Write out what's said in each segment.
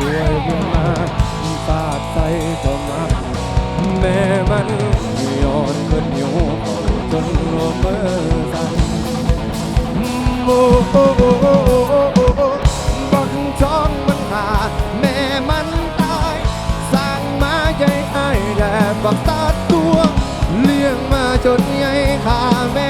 ด้วยเพื่อนมาฟาดใส่ก็มักแม่มันย้อนเกินอยู่จนหัวมือสั่นโอ้โอ้โอ้โอ้โอ้บักท้องมันขาดแม่มันตายสร้างมาใจไอ้แด่บักตาตัว เลี้ยงมาจนใหญ่ขาแม่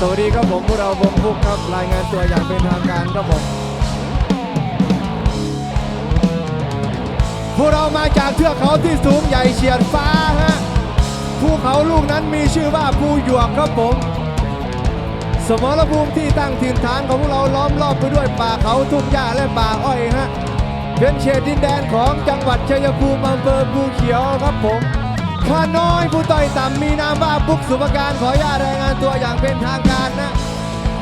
สวัสดีครับผมพวกเราวงพุกครับรายงานตัวอย่างเป็นทางการครับผมพวกเรามาจากเทือกเขาที่สูงใหญ่เฉียดฟ้าฮะภูเขาลูกนั้นมีชื่อว่าภูหยวกครับผม สมรภูมิที่ตั้งถิ่นฐานของพวกเราล้อมรอบไปด้วยป่าเขาทุ่งหญ้าและป่าอ้อยฮะเป็นเขตดินแดนของจังหวัดชัยภูมิอำเภอภูเขียวครับผม ข้าน้อยผู้ต่อยต่ำมีนามว่าปุ๊กสุภการขออนุญาตรายงานตัวอย่างเป็นทางการนะ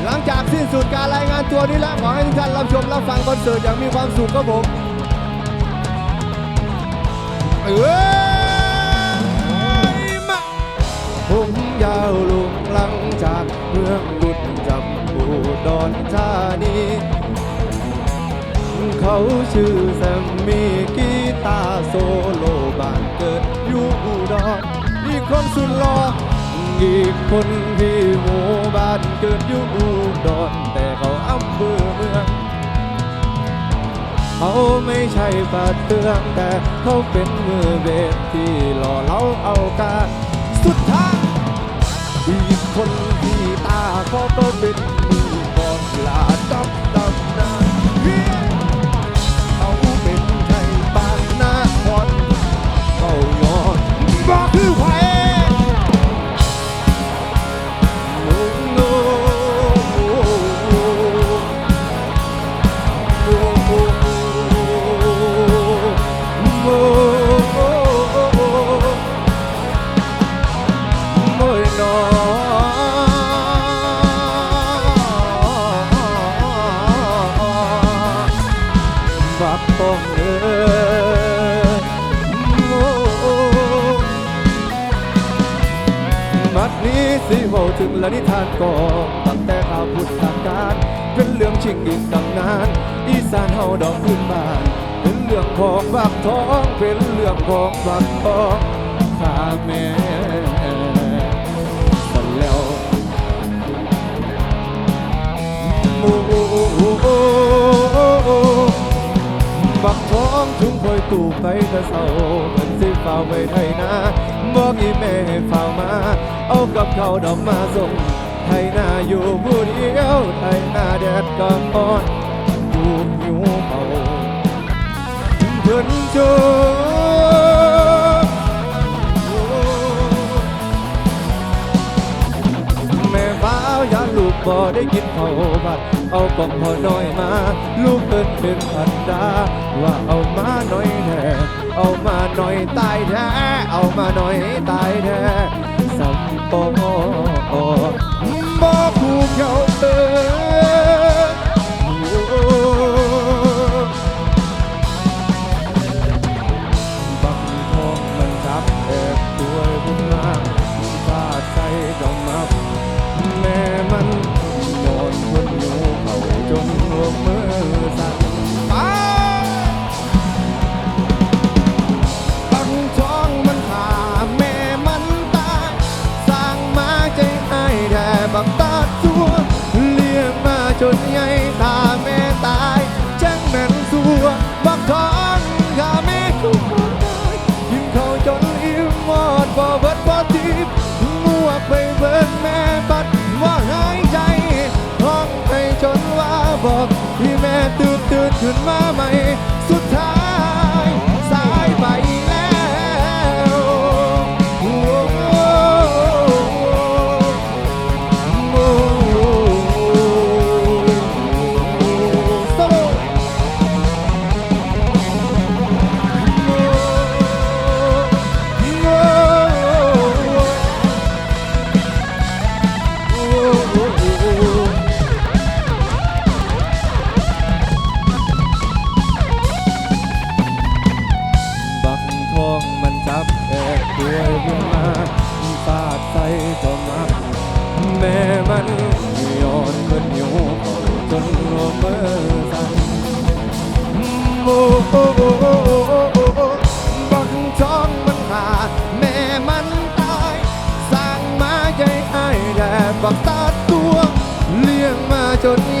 หลังจากสิ้นสุดการรายงานตัวนี้แล้วขอให้ทุกท่านรับชมรับฟังคอนเสิร์ตอย่างมีความสุขครับผมเอ้ยมาผมยาวลุงหลังจากเมืองบุญจำปูดอนธานีเขาชื่อแซมมี่ อีคนสุดหล่ออีกคนที่หมู่บ้านเกิดอยู่อุดรแต่เขาอำเภอเมืองเขาไม่ใช่ปาดเตืองแต่เขาเป็นมือเบสที่หล่อเราเอาการสุดท้ายอีกคนที่ตาเขาก็เป็นมือกองลาดำดำ เว้าถึงละนิทานก่อตั้งแต่ข่าวพุทธกาลเป็นเรื่องชิงอีกตำนาน อีสานเฮาดอกพื้นบ้าน เป็นเรื่องของบักท้อง เป็นเรื่องของบักทองข้าแม่สันแล้วโอ้บักท้องจุงคอยตู่ไปแต่เศร้าเป็นสิฝ่าไว้ไทยนา บอกอีแม่ให้ฝ่ามาเอากับเขาวดอกมาส่งไทยน เอาปอพอน้อยมา ลูกเปิดเป็นพันดา ว่าเอามาหน่อยแน่เอามาหน่อยตายแท้เอามาหน่อยตายแท้สัมปอบอกูเขาเออ ตัดตัว เลี้ยงมาจนนี้